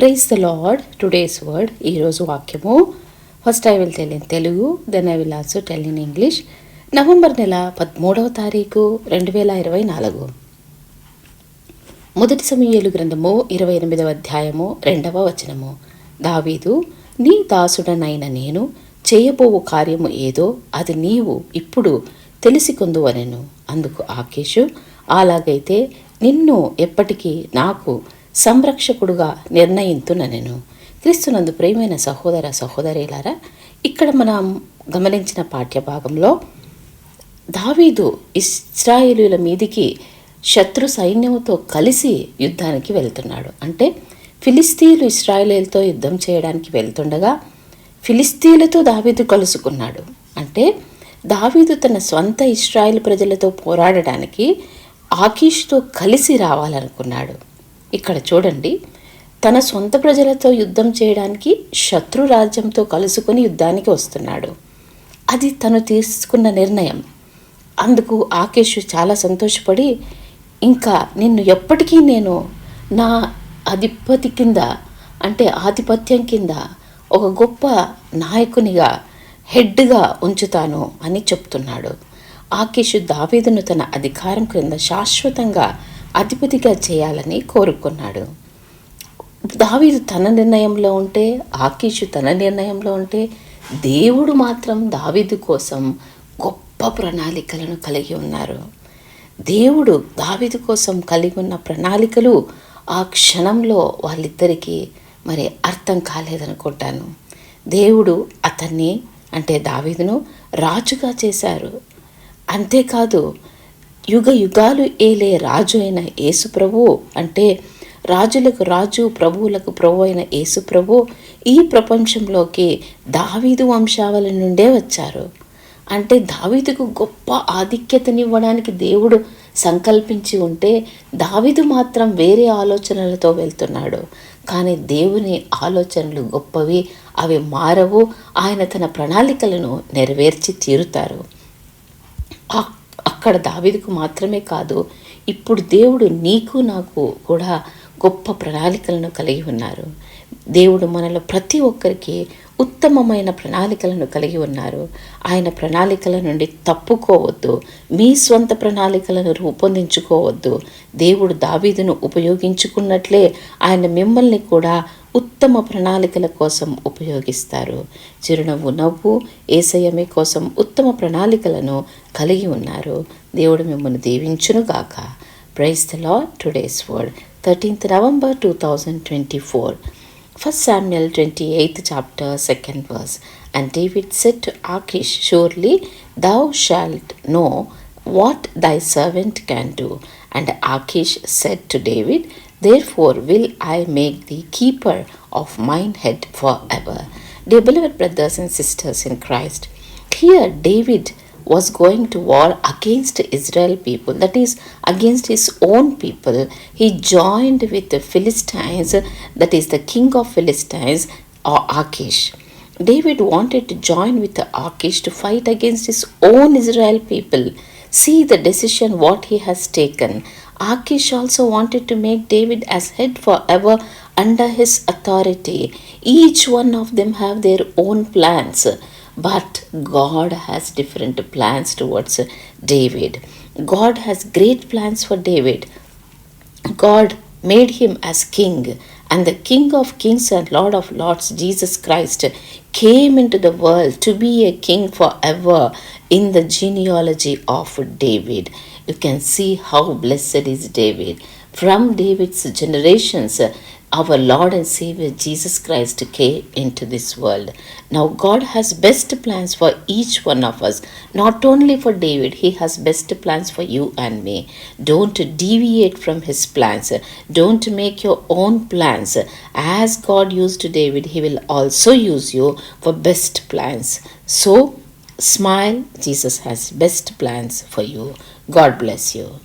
Praise the Lord today's word ఈరోజు వాక్యము. First I will tell in Telugu then I will also tell in English November నెల పదమూడవ తారీఖు రెండు వేల ఇరవై నాలుగు. మొదటి సమయాలు గ్రంథము ఇరవై ఎనిమిదవ అధ్యాయము రెండవ వచనము. దావీదు నీ దాసుడనైన నేను చేయబోవు కార్యము ఏదో అది నీవు ఇప్పుడు తెలిసికొందువనెను. అందుకు ఆకేషు అలాగైతే నిన్ను ఎప్పటికీ నాకు సంరక్షకుడుగా నిర్ణయింతుననెను క్రీస్తునందు ప్రేమైన సహోదర సహోదరులారా ఇక్కడ మనం గమనించిన పాఠ్యభాగంలో దావీదు ఇస్రాయేలుల మీదికి శత్రు సైన్యంతో కలిసి యుద్ధానికి వెళ్తున్నాడు. అంటే ఫిలిస్తీన్లు ఇస్రాయేలీలతో యుద్ధం చేయడానికి వెళ్తుండగా ఫిలిస్తీన్లతో దావీదు కలుసుకున్నాడు. అంటే దావీదు తన స్వంత ఇస్రాయేల్ ప్రజలతో పోరాడడానికి ఆకీష్తో కలిసి రావాలనుకున్నాడు. ఇక్కడ చూడండి. తన సొంత ప్రజలతో యుద్ధం చేయడానికి శత్రు రాజ్యంతో కలుసుకొని యుద్ధానికి వస్తున్నాడు. అది తను తీసుకున్న నిర్ణయం. అందుకు ఆకేష్ చాలా సంతోషపడి ఇంకా నిన్ను ఎప్పటికీ నేను నా అధిపతి కింద అంటే ఆధిపత్యం కింద ఒక గొప్ప నాయకునిగా హెడ్గా ఉంచుతాను అని చెప్తున్నాడు. ఆకేష్ దావీదును తన అధికారం క్రింద శాశ్వతంగా అధిపతిగా చేయాలని కోరుకున్నాడు. దావీదు తన నిర్ణయంలో ఉంటే ఆకీషు తన నిర్ణయంలో ఉంటే దేవుడు మాత్రం దావీదు కోసం గొప్ప ప్రణాళికలను కలిగి ఉన్నారు. దేవుడు దావీదు కోసం కలిగి ఉన్న ప్రణాళికలు ఆ క్షణంలో వాళ్ళిద్దరికీ మరి అర్థం కాలేదనుకుంటాను. దేవుడు అతన్ని అంటే దావీదును రాజుగా చేశారు. అంతేకాదు యుగ యుగాలు ఏలే రాజు అయిన యేసుప్రభు అంటే రాజులకు రాజు ప్రభువులకు ప్రభు అయిన యేసుప్రభు ఈ ప్రపంచంలోకి దావీదు వంశావళి నుండే వచ్చారు. అంటే దావీదుకు గొప్ప ఆధిక్యతనివ్వడానికి దేవుడు సంకల్పించి ఉంటే దావీదు మాత్రం వేరే ఆలోచనలతో వెళ్తున్నాడు. కానీ దేవుని ఆలోచనలు గొప్పవి అవి మారవు ఆయన తన ప్రణాళికలను నెరవేర్చి తీరుతారు. అక్కడ దావిదకు మాత్రమే కాదు ఇప్పుడు దేవుడు నీకు నాకు కూడా గొప్ప ప్రణాళికలను కలిగి ఉన్నారు. దేవుడు మనలో ప్రతి ఒక్కరికి ఉత్తమమైన ప్రణాళికలను కలిగి ఉన్నారు. ఆయన ప్రణాళికల నుండి తప్పుకోవద్దు మీ స్వంత ప్రణాళికలను రూపొందించుకోవద్దు. దేవుడు దావీదును ఉపయోగించుకున్నట్లే ఆయన మిమ్మల్ని కూడా ఉత్తమ ప్రణాళికల కోసం ఉపయోగిస్తారు. చిరునవ్వు నవ్వు ఏసయమే కోసం ఉత్తమ ప్రణాళికలను కలిగి ఉన్నారు. దేవుడు మిమ్మల్ని దీవించునుగాక. Praise the Lord today's word thirteenth November two thousand twenty four. First Samuel twenty eighth chapter second verse and David said Achish surely thou shalt know what thy servant can do and Achish said to David Therefore will I make thee keeper of mine head forever. Dear beloved brothers and sisters in Christ, here David was going to war against Israel people, that is, against his own people. He joined with the Philistines, that is, the king of Philistines, or Achish. David wanted to join with the Achish to fight against his own Israel people. See the decision what he has taken. Achish also wanted to make David as head forever under his authority. Each one of them have their own plans. But God has different plans towards David. God has great plans for David. God made him as king, and the King of kings and Lord of lords, Jesus Christ, came into the world to be a king forever in the genealogy of David. You can see how blessed is David. From David's generations, our Lord and Savior Jesus Christ came into this world. Now, God has best plans for each one of us, not only for David, He has best plans for you and me. Don't deviate from His plans, don't make your own plans. As God used David, He will also use you for best plans. So, smile, Jesus has best plans for you. God bless you.